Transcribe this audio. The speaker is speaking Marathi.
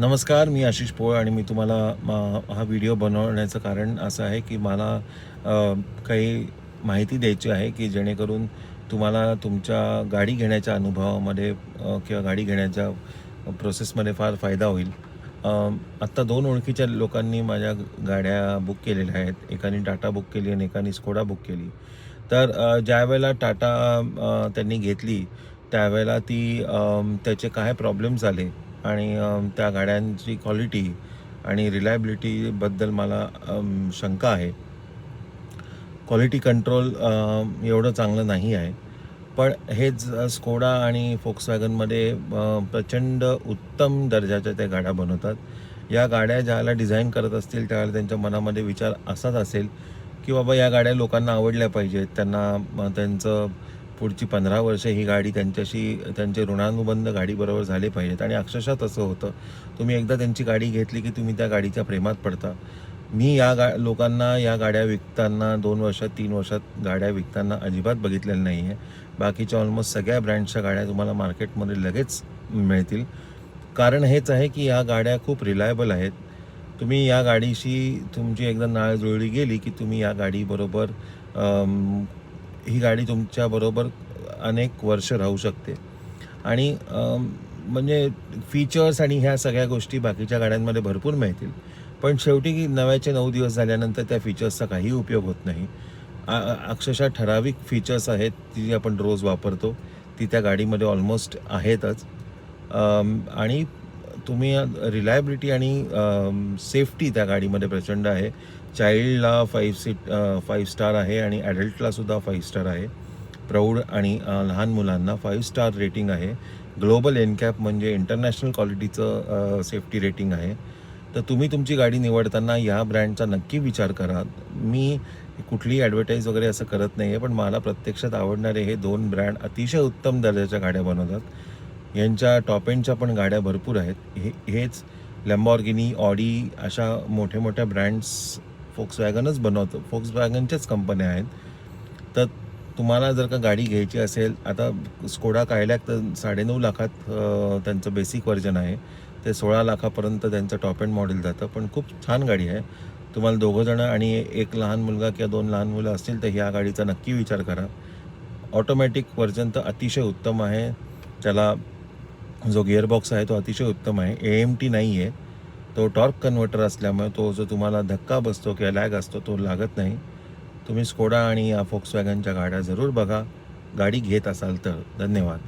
नमस्कार मी आशिष पोळ आणि मी तुम्हाला हा व्हिडिओ बनवण्याचं कारण असं आहे की मला काही माहिती द्यायची आहे की जेणेकरून तुम्हाला तुमच्या गाडी घेण्याच्या अनुभवामध्ये किंवा गाडी घेण्याच्या प्रोसेसमध्ये फार फायदा होईल. आत्ता दोन ओळखीच्या लोकांनी माझ्या गाड्या बुक केलेल्या आहेत. एकाने टाटा बुक केली आणि एकाने स्कोडा बुक केली. तर ज्यावेळेला ज्या वेळेला टाटा त्यांनी घेतली त्यावेळेला ती त्याचे काय प्रॉब्लेम झाले आणि त्या गाड्यांची क्वालिटी आणि रिलायबिलिटीबद्दल मला शंका आहे. क्वालिटी कंट्रोल एवढं चांगलं नाही आहे. पण हेच स्कोडा आणि फोक्सवॅगनमध्ये प्रचंड उत्तम दर्जाच्या त्या गाड्या बनवतात. या गाड्या ज्याला डिझाईन करत असतील त्यावेळेला त्यांच्या मनामध्ये विचार असाच असेल की बाबा या गाड्या लोकांना आवडल्या पाहिजेत. त्यांना त्यांचं पुढची पंधरा वर्ष ही गाडी त्यांच्याशी त्यांचे ऋणानुबंध गाडीबरोबर झाले पाहिजेत. आणि अक्षरशः तसं होतं. तुम्ही एकदा त्यांची गाडी घेतली की तुम्ही त्या गाडीच्या प्रेमात पडता. मी या गा लोकांना या गाड्या विकताना दोन वर्षात तीन वर्षात गाड्या विकताना अजिबात बघितलेलं नाही आहे बाकीच्या ऑलमोस्ट सगळ्या ब्रँडच्या गाड्या तुम्हाला मार्केटमध्ये लगेच मिळतील. कारण हेच आहे की या गाड्या खूप रिलायबल आहेत. तुम्ही या गाडीशी तुमची एकदा नाळ जुळली गेली की तुम्ही या गाडीबरोबर ही गाडी तुमच्याबरोबर अनेक वर्ष राहू शकते. आणि म्हणजे फीचर्स आणि ह्या सगळ्या गोष्टी बाकीच्या गाड्यांमध्ये भरपूर मिळतील. पण शेवटी नव्याचे नऊ दिवस झाल्यानंतर त्या फीचर्सचा काही उपयोग होत नाही. आ- अक्षरशः ठराविक फीचर्स आहेत ती जी आपण रोज वापरतो. ती त्या गाडीमध्ये ऑलमोस्ट आहेतच. आणि तुम्ही रिलायबिलिटी आणि सेफ्टी त्या गाडीमध्ये प्रचंड आहे. चाइल्डला फाईव्ह सीट फाईव्ह स्टार आहे आणि ॲडल्टलासुद्धा फाईव्ह स्टार आहे. प्रौढ आणि लहान मुलांना फाईव्ह स्टार रेटिंग आहे. ग्लोबल एनकॅप म्हणजे इंटरनॅशनल क्वालिटीचं सेफ्टी रेटिंग आहे. तर तुम्ही तुमची गाडी निवडताना या ब्रँडचा नक्की विचार करा. मी कुठलीही ॲडव्हर्टाईज वगैरे असं करत नाही आहे पण मला प्रत्यक्षात आवडणारे हे दोन ब्रँड अतिशय उत्तम दर्जाच्या गाड्या बनवतात. यांच्या टॉप एंडच्या पण गाड्या भरपूर आहेत. हे हेच लॅम्बॉर्गिनी ऑडी अशा मोठ्या मोठ्या ब्रँड्स फोक्स वॅगनच बनवतो. फोक्स वॅगनच्याच कंपन्या आहेत. तर तुम्हाला जर का गाडी घ्यायची असेल आता स्कोडा काढल्यात तर साडेनऊ लाखात त्यांचं बेसिक व्हर्जन आहे. ते सोळा लाखापर्यंत त्यांचं टॉप एंड मॉडेल जातं. पण खूप छान गाडी आहे. तुम्हाला दोघं जणं आणि एक लहान मुलगा किंवा दोन लहान मुलं असतील तर ह्या गाडीचा नक्की विचार करा. ऑटोमॅटिक व्हर्जन तर अतिशय उत्तम आहे. त्याला जो गिअरबॉक्स आहे तो अतिशय उत्तम आहे. ए एम टी नाही आहे तो टॉर्क कन्व्हर्टर असल्यामुळे तो जो तुम्हाला धक्का बसतो किंवा लॅग असतो तो लागत नाही. तुम्ही स्कोडा आणि या फोक्स वॅगनच्या गाड्या जरूर बघा. गाडी घेत असाल तर. धन्यवाद.